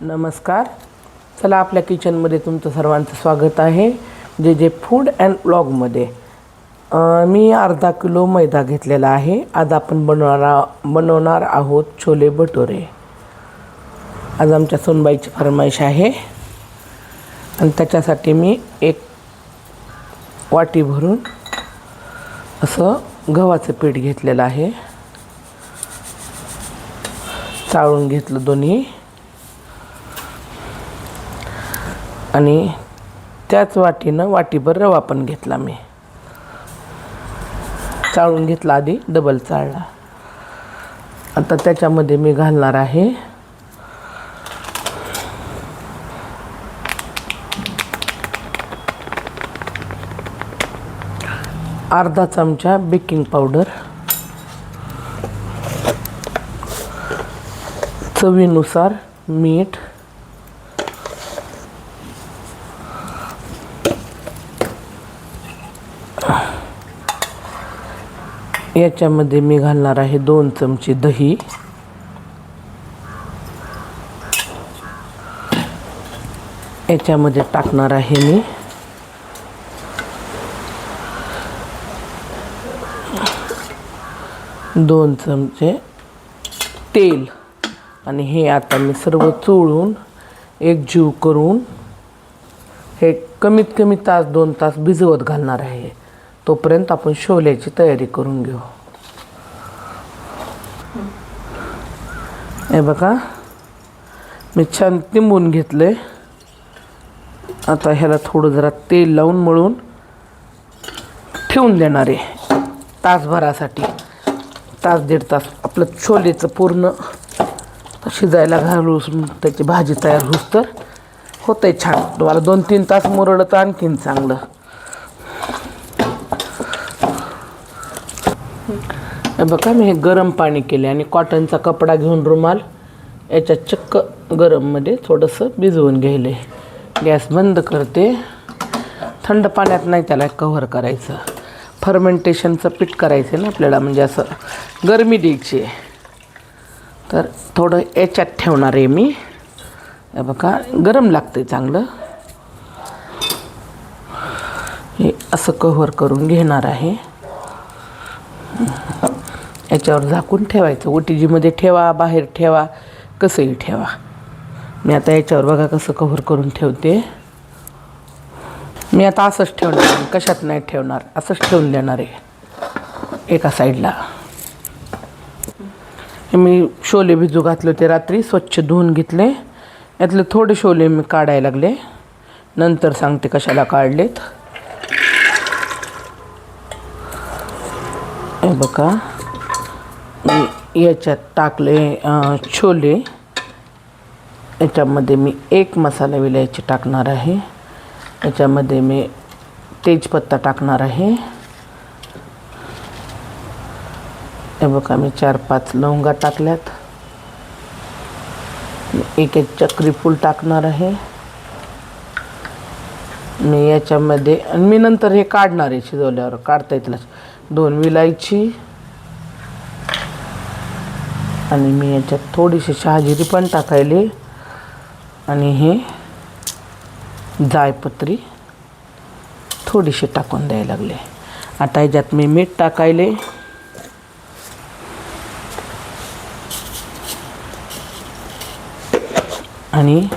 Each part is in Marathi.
नमस्कार. चला आपल्या किचनमध्ये तुमचं सर्वांचं स्वागत आहे. जे जे फूड अँड ब्लॉगमध्ये मी अर्धा किलो मैदा घेतलेला आहे. आज आपण बनवणार बनवणार आहोत छोले भटुरे. आज आमच्या सोनबाईची फरमाईश आहे. आणि त्याच्यासाठी मी एक वाटी भरून असं गव्हाचं पीठ घेतलेलं आहे. चाळून घेतलं दोन्ही. आणि त्याच वाटीनं वाटीभर रवा पण घेतला मी. चाळून घेतला आधी डबल चाळला. आता त्याच्यामध्ये मी घालणार आहे अर्धा चमचा बेकिंग पावडर. चवीनुसार मीठ याच्यामध्ये मी घालणार आहे दोन चमचे दही. याच्यामध्ये टाकणार आहे मी. दोन चमचे तेल. आणि हे आता मी सर्व चोळून एक जीव करून हे कमीत कमी तास दोन तास भिजवत घालणार आहे. तोपर्यंत आपण शोल्याची तयारी करून घेऊ. हे बघा. मी छान तिंबून घेतले आता ह्याला थोडं जरा तेल लावून मळून ठेवून देणार आहे. तासभरासाठी. तास दीड तास. आपलं छोलेचं पूर्ण शिजायला घालून त्याची भाजी तयार होस तर होतं आहे छान. तुम्हाला दोन तीन तास मुरडलं तर आणखीन चांगलं. बघा मी हे गरम पाणी केले आणि कॉटनचा कपडा घेऊन रुमाल याच्या चक्क गरममध्ये थोडंसं भिजवून घ्यायले. गॅस बंद करते. थंड पाण्यात नाही त्याला कव्हर करायचं. फर्मेंटेशनचं पीठ करायचं ना आपल्याला म्हणजे असं गरमी द्यायची. तर थोडं याच्यात ठेवणार आहे मी. बघा गरम लागतं चांगलं. हे असं कव्हर करून घेणार आहे. याच्यावर झाकून ठेवायचं. ओटीजीमध्ये ठेवा बाहेर ठेवा कसंही ठेवा. मी आता याच्यावर बघा कसं कव्हर करून ठेवते. मी आता असंच ठेवणार कशात नाही ठेवणार. असंच ठेवून देणार आहे. एका साईडला. मी शोले भिजू घातले होते रात्री. स्वच्छ धुवून घेतले. यातले थोडे शोले मी काढायला लागले. नंतर सांगते कशाला काढलेत. बघा. मी याच्यात टाकले छोले. याच्यामध्ये मी एक मसाला विलायची टाकणार आहे. याच्यामध्ये मी तेजपत्ता टाकणार आहे. हे बघा मी चार पाच लवंगा टाकल्यात. एक एक चक्रीफूल टाकणार आहे. मी याच्यामध्ये आणि मी नंतर हे काढणार आहे शिजवल्यावर. काढता येतील दोन विलायची आणि मी याच्यात थोडीशी शहाजिरी पण टाकायली. आणि हे जायपत्री थोडीशी टाकून द्यायला लागले. आता ह्याच्यात मी मीठ टाकायले. आणि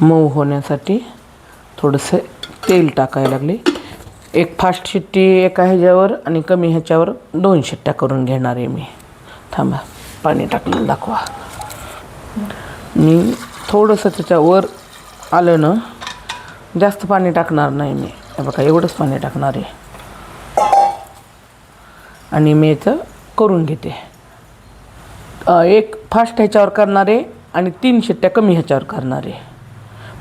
मऊ होण्यासाठी थोडंसं तेल टाकायला लागले. एक फास्ट शिट्टी एका ह्याच्यावर आणि कमी ह्याच्यावर दोन शिट्ट्या करून घेणार आहे मी. थांबा पाणी टाकलं दाखवा. मी थोडंसं त्याच्यावर आलं ना जास्त पाणी टाकणार नाही मी. बघा एवढंच पाणी टाकणार आहे. आणि मी याचं करून घेते. एक फास्ट ह्याच्यावर करणारे आणि तीन शिट्ट्या कमी ह्याच्यावर करणारे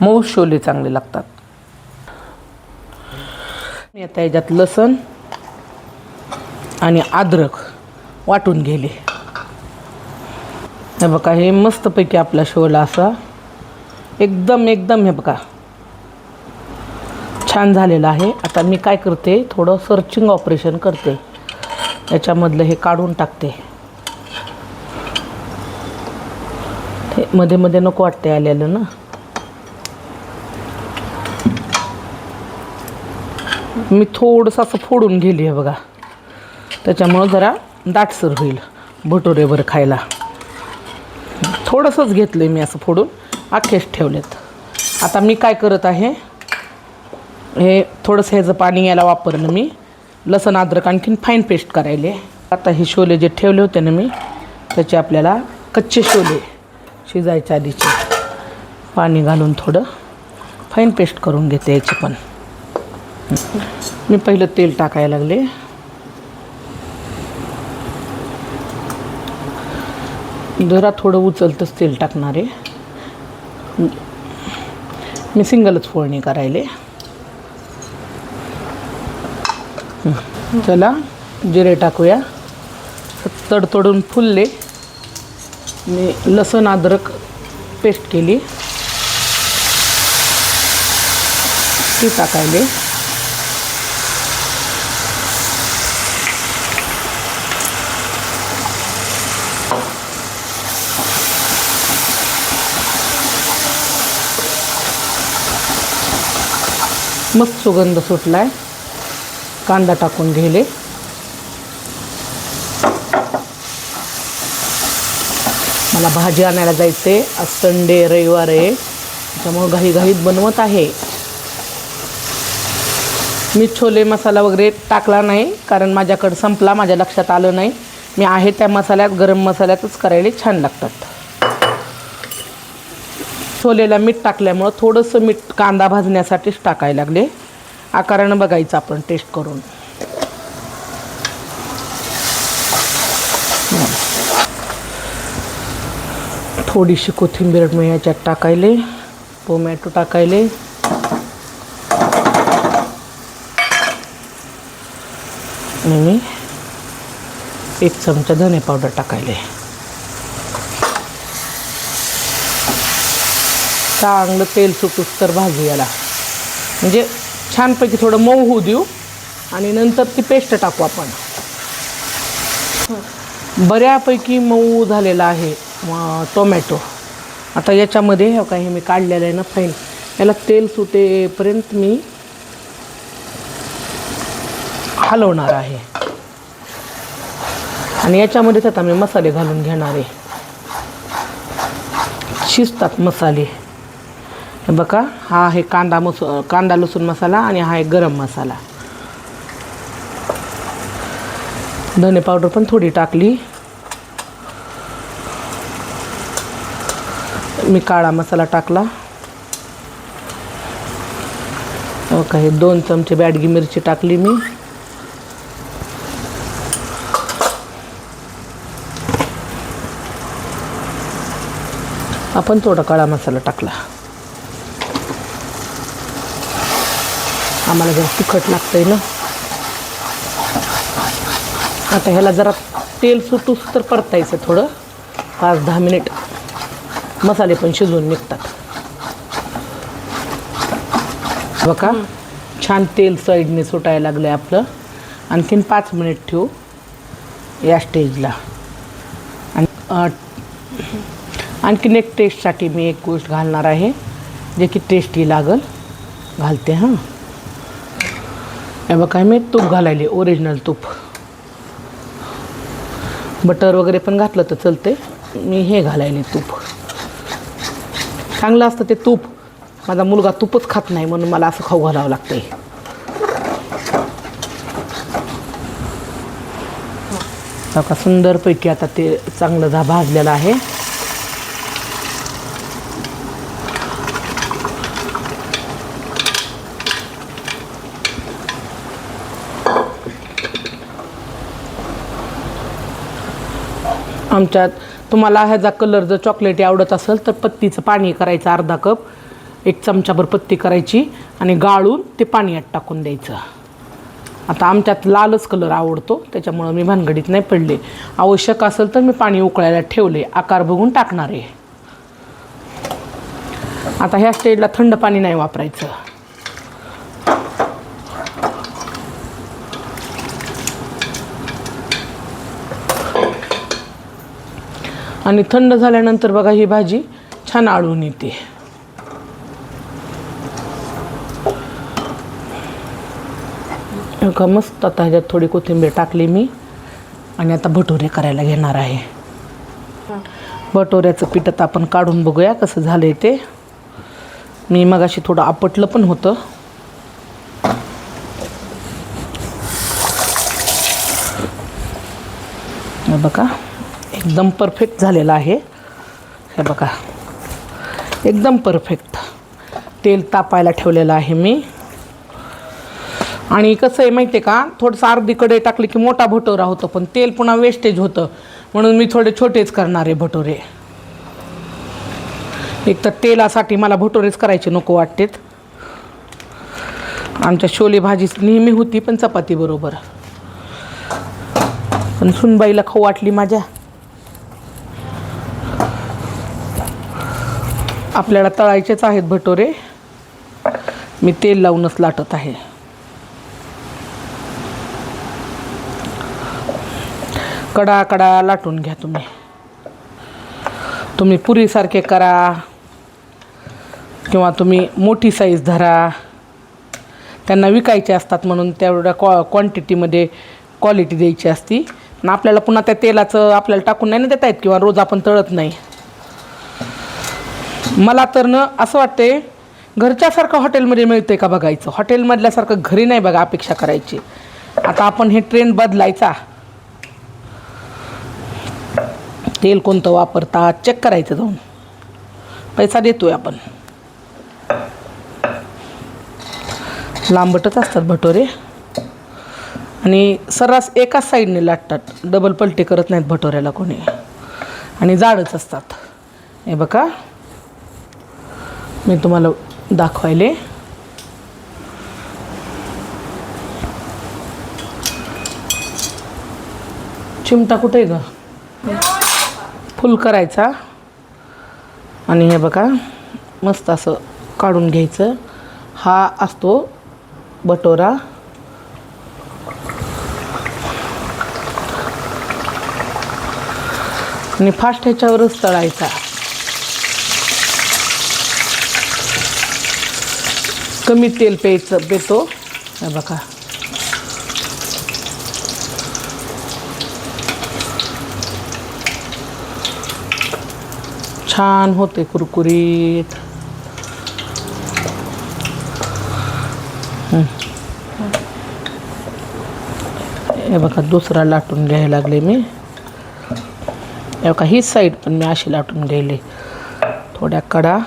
मऊ शोले चांगले लागतात. मी आता याच्यात लसण आणि अद्रक वाटून गेले हे बघा हे मस्तपैकी आपला शोला असा एकदम एकदम हे बघा छान झालेलं आहे. आता मी काय करते थोडं सर्चिंग ऑपरेशन करते. याच्यामधलं हे काढून टाकते. मध्ये मध्ये नको वाटते आलेलं ना. मी थोडंसं असं फोडून गेली आहे बघा. त्याच्यामुळं जरा दाटसर होईल भटुरेवर खायला. थोडंसंच घेतलं आहे मी असं फोडून. अख्खेच ठेवलेत. आता मी काय करत आहे हे थोडंसं ह्याचं पाणी यायला वापरलं मी. लसण अद्रक आणखीन फाईन पेस्ट करायले. आता हे शोले जे ठेवले होते ना मी त्याचे आपल्याला कच्चे शोले शिजायच्या आधीचे. पाणी घालून थोडं फाईन पेस्ट करून घेते याची पण. मी पहिलं तेल टाकायला लागले. जरा थोडं उचलतंच तेल टाकणार. आहे मी सिंगलच फोडणी करायले. चला जिरे टाकूया. तडतडून फुलले. मी लसण अद्रक पेस्ट केली. ती टाकायले. मस्त सुगंध सुटला आहे कांदा टाकून घेले. मला भाजी आणायला जायचे आज संडे रविवार आहे. त्याच्यामुळं घाईघाईत बनवत आहे. मी छोले मसाला वगैरे टाकला नाही कारण माझ्याकडं संपला माझ्या लक्षात आलं नाही. मी आहे त्या मसाल्यात गरम मसाल्यातच करायला छान लागतात. छोलेला मीठ टाकल्यामुळं थोडंसं मीठ कांदा भाजण्यासाठीच टाकायला लागले. आकारानं बघायचं आपण टेस्ट करून. थोडीशी कोथिंबीर मी याच्यात टाकायले टोमॅटो टाकायले. आणि मी एक चमचा धने पावडर टाकायले. चांगलं तेल सुटूस तर भाजू याला. म्हणजे छानपैकी थोडं मऊ होऊ देऊ आणि नंतर ती पेस्ट टाकू आपण. बऱ्यापैकी मऊ झालेला आहे टोमॅटो. आता याच्यामध्ये हे काय हे मी काढलेलं आहे ना फाईन याला तेल सुटेपर्यंत मी हलवणार आहे. आणि याच्यामध्येच आता मी मसाले घालून घेणार आहे. शिजतात मसाले. बघा हा आहे कांदा मस कांदा लसूण मसाला आणि हा आहे गरम मसाला. धने पावडर पण थोडी टाकली. मी काळा मसाला टाकला. काही दोन चमचे बॅडगी मिरची टाकली मी. आपण थोडा काळा मसाला टाकला. आम्हाला जरा तिखट लागतं आहे ना. आता ह्याला जरा तेल सुटूस तर परतायचं थोडं. पाच दहा मिनिट मसाले पण शिजवून निघतात. बघा छान तेल साईडने सुटायला लागलं आहे आपलं. आणखीन पाच मिनिट ठेवू. या स्टेजला. आणि आणखीन एक टेस्टसाठी मी एक गोष्ट घालणार आहे जे की टेस्टी लागल. घालते हां. हे बघा मी तूप घालायले ओरिजिनल तूप. बटर वगैरे पण घातलं तर चलते मी हे घालायले तूप. चांगलं असतं ते तूप. माझा मुलगा तूपच खात नाही म्हणून मला असं खाऊ घालावं लागतंय. बघा सुंदरपैकी आता ते चांगलं झा भाजलेलं आहे. आमच्यात तुम्हाला ह्याचा कलर जर चॉकलेटी आवडत असेल तर पत्तीचं पाणी करायचं अर्धा कप एक चमचाभर पत्ती करायची आणि गाळून ते पाण्यात टाकून द्यायचं. आता आमच्यात लालच कलर आवडतो त्याच्यामुळं मी भानगडीत नाही पडले. आवश्यक असेल तर मी पाणी उकळायला ठेवले आकार बघून टाकणार आहे. आता ह्या स्टेजला थंड पाणी नाही वापरायचं. आणि थंड झाल्यानंतर बघा ही भाजी छान आळून येते. का मस्त आता ह्याच्यात थोडी कोथिंबीर टाकली मी आणि आता भटुरे करायला घेणार आहे. भटोऱ्याचं पीठ आता आपण काढून बघूया कसं झालं आहे ते. मी मगाशी थोडं आपटलं पण होतं. बघा. एकदम परफेक्ट झालेलं आहे. हे बघा. एकदम परफेक्ट तेल तापायला ठेवलेलं आहे मी. आणि कसं आहे माहिती आहे का? थोडंसं अर्धीकडे टाकले की मोठा भटोरा होतो पण तेल पुन्हा वेस्टेज होतं. म्हणून मी थोडे छोटेच करणार आहे भटोरे. एक तर तेलासाठी मला भटोरेच करायचे नको वाटतेत. आमच्या शोले भाजी नेहमी होती पण चपाती बरोबर. पण सुनबाईला खाऊ वाटली माझ्या. आपल्याला तळायचेच आहेत भटोरे. मी तेल लावूनच लाटत आहे. कडा कडा लाटून घ्या तुम्ही. तुम्ही पुरीसारखे करा. किंवा तुम्ही मोठी साईज धरा. त्यांना विकायचे असतात म्हणून तेवढ्या क्वा क्वांटिटीमध्ये क्वालिटी द्यायची असती. आणि आपल्याला पुन्हा त्या तेलाचं आपल्याला टाकून नाही ना देता येत किंवा रोज आपण तळत नाही. मला तर न असं वाटते घरच्यासारखं हॉटेलमध्ये मिळते का बघायचं? हॉटेलमधल्यासारखं घरी नाही बघा अपेक्षा करायची. आता आपण हे ट्रेन बदलायचा. तेल कोणतं वापरतात चेक करायचं जाऊन. पैसा देतोय आपण. लांबटच असतात भटोरे. आणि सर्रास एकाच साईडने लाटतात. डबल पलटी करत नाहीत भटोऱ्याला कोणी. आणि जाडच असतात. हे बघा. मी तुम्हाला दाखवायले. चिमटा कुठे आहे ग? फुल करायचा. आणि हे बघा मस्त असं काढून घ्यायचं. हा असतो बटोरा. आणि फास्ट ह्याच्यावरच तळायचा. कमी तेल प्यायचं पेतो. हे बघा. छान होते कुरकुरीत. हे. बघा दुसरा लाटून घ्यायला लागले मी. हे बघा ही साईड पण मी अशी लाटून घ्यायले. थोड्या कडा.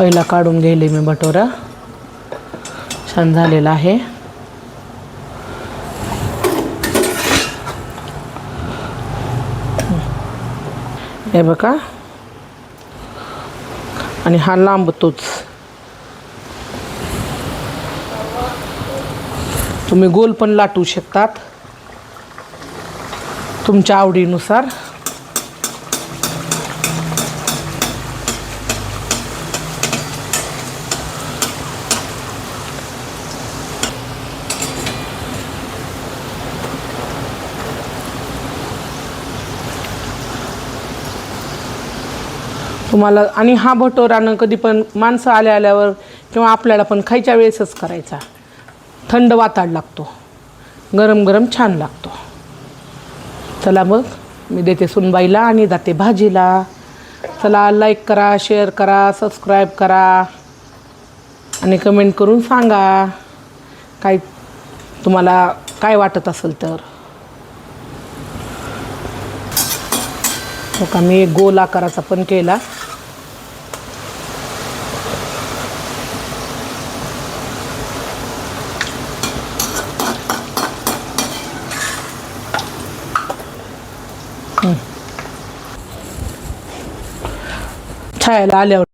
पहिला काढून घ्यायले मी भटोरा छान झालेला आहे. हे बघा. आणि हा लांबतोच तुम्ही गोल पण लाटू शकतात. तुमच्या आवडीनुसार. तुम्हाला आणि हा भटोरानं कधी पण माणसं आल्या आल्यावर किंवा आपल्याला पण खायच्या वेळेसच करायचा. थंड वाताड लागतो. गरम गरम छान लागतो. चला मग मी देते सुनबाईला आणि जाते भाजीला. चला लाईक करा शेअर करा सबस्क्राईब करा. आणि कमेंट करून सांगा काय तुम्हाला काय वाटत असेल तर. हो का मी एक गोल आकाराचा पण केला. छायाला आल्यावर